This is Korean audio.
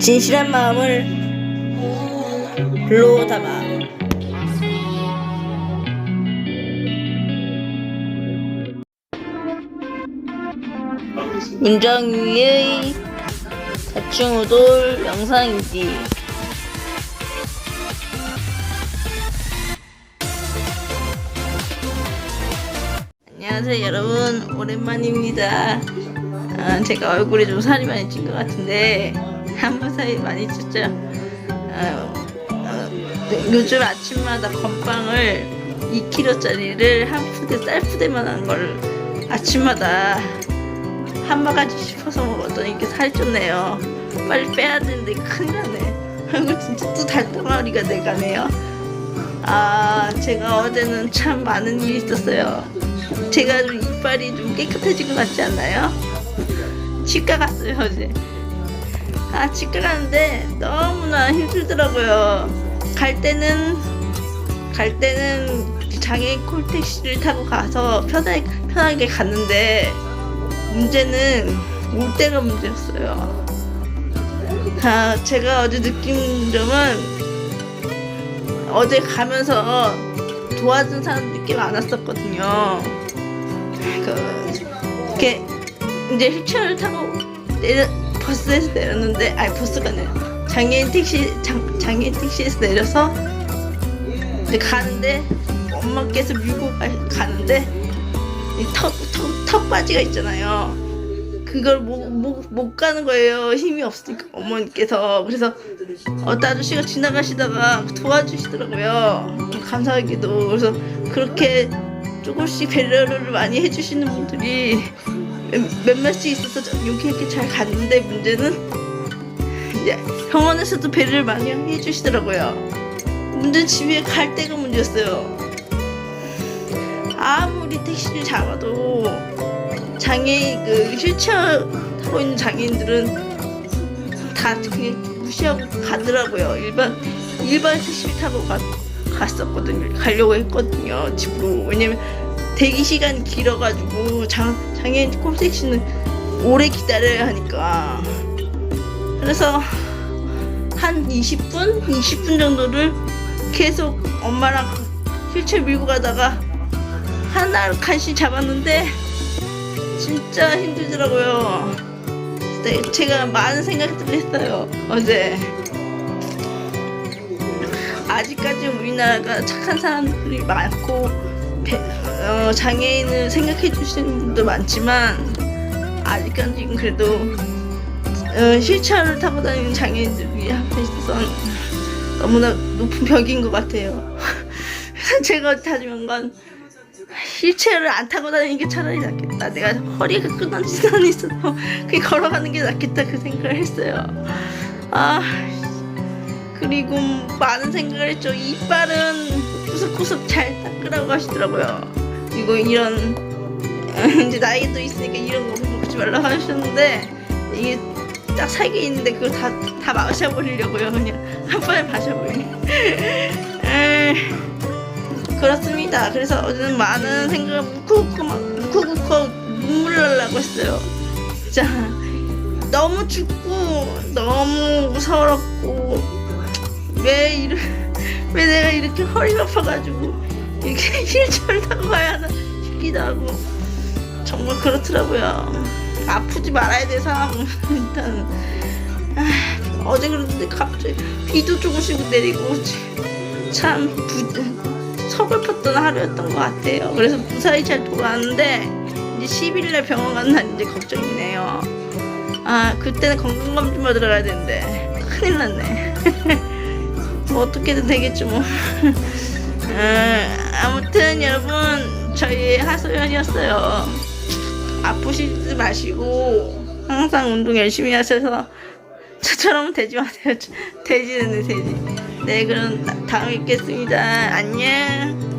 진실한 마음을 글로 담아. 문정위의 자충우돌 영상이지. 안녕하세요 여러분. 오랜만입니다 아, 제가 얼굴에 좀 살이 많이 찐 것 같은데 한번 사이 많이 쪘죠? 아, 어, 네, 요즘 아침마다 건빵을 2kg짜리를 한 푸대 쌀 푸대만한 걸 아침마다 한 바가지 씹어서 먹었더니 이게 살이 쪘네요. 빨리 빼야 되는데 큰일 나네. 아이고 진짜 또 달덩어리가 돼가네요. 아 제가 어제는 참 많은 일이 있었어요. 제가 좀 이빨이 좀 깨끗해진 것 같지 않나요? 치과 갔어요 어제. 아 치과 갔는데 너무나 힘들더라고요. 갈 때는 갈 때는 장애인 콜택시를 타고 가서 편하게, 편하게 갔는데 문제는 올 때가 문제였어요. 아 제가 어제 느낀 점은 어제 가면서 도와준 사람들이 꽤 많았었거든요. 그, 이렇게 이제 휠체어를 타고 내려, 버스에서 내렸는데, 아니 버스가 아니라 장애인 택시 장, 장애인 택시에서 내려서 이제 가는데 엄마께서 밀고 가, 가는데 이턱턱 턱바지가 있잖아요. 그걸 못, 못, 못 가는 거예요. 힘이 없으니까 어머니께서. 그래서 어떤 아저씨가 지나가시다가 도와주시더라고요. 감사하게도. 그래서 그렇게 조금씩 배려를 많이 해주시는 분들이 몇- 몇몇씩 있어서 좀 용기 있게 잘 갔는데 문제는 이제 병원에서도 배려를 많이 해주시더라고요. 문제는 집에 갈 때가 문제였어요. 아무리 택시를 잡아도 장애인 그 휠체어 타고 있는 장애인들은 다 그냥 무시하고 가더라고요. 일반 일반 택시 타고 가, 갔었거든요. 가려고 했거든요. 집으로 왜냐면 대기 시간이 길어가지고 장 장애인 콜택시는 오래 기다려야 하니까 그래서 한 20분 20분 정도를 계속 엄마랑 휠체어 밀고 가다가 하나 간신히 잡았는데 진짜 힘들더라고요. 네, 제가 많은 생각들을 했어요. 어제. 아직까지 우리나라가 착한 사람들이 많고 배- 어, 장애인을 생각해 주시는 분도 많지만 아직까지는 그래도 어, 휠체어를 타고 다니는 장애인들이 앞에 있어서 너무나 높은 벽인 것 같아요. 제가 다짐한 건 휠체어를 안 타고 다니는 게 차라리 낫겠다. 내가 허리가 끊어진 한이 있어서 그냥 걸어가는 게 낫겠다 그 생각을 했어요. 아 그리고 많은 생각을 했죠. 이빨은 구석구석 잘 닦으라고 하시더라고요. 그리고 이런 이제 나이도 있으니까 이런 거 먹지 말라고 하셨는데 이게 딱 살게 있는데 그걸 다, 다 마셔버리려고요. 그냥 한 번에 마셔버리. 그렇습니다. 그래서 어제는 많은 생각을 묵고묵고 눈물 날라고 했어요. 진짜 너무 춥고 너무 서럽고 왜 이래 왜 내가 이렇게 허리가 아파가지고 이렇게 휠체어를 타고 가야 하나 싶기도 하고 정말 그렇더라고요. 아프지 말아야 돼 사람은 일단 아, 어제 그랬는데 갑자기 비도 조금씩 내리고 참 부, 서글펐던 하루였던 것 같아요. 그래서 무사히 잘 돌아왔는데 이제 10일날 병원 가는 날 이제 걱정이네요. 아 그때는 건강검진 받으러 가야 되는데 큰일 났네. 뭐 어떻게든 되겠죠 뭐. 아, 아무튼 여러분 저희 하소연이었어요. 아프시지 마시고 항상 운동 열심히 하셔서 저처럼 되지 마세요. 돼지는 돼지. 네 그럼 다음에 뵙겠습니다. 안녕.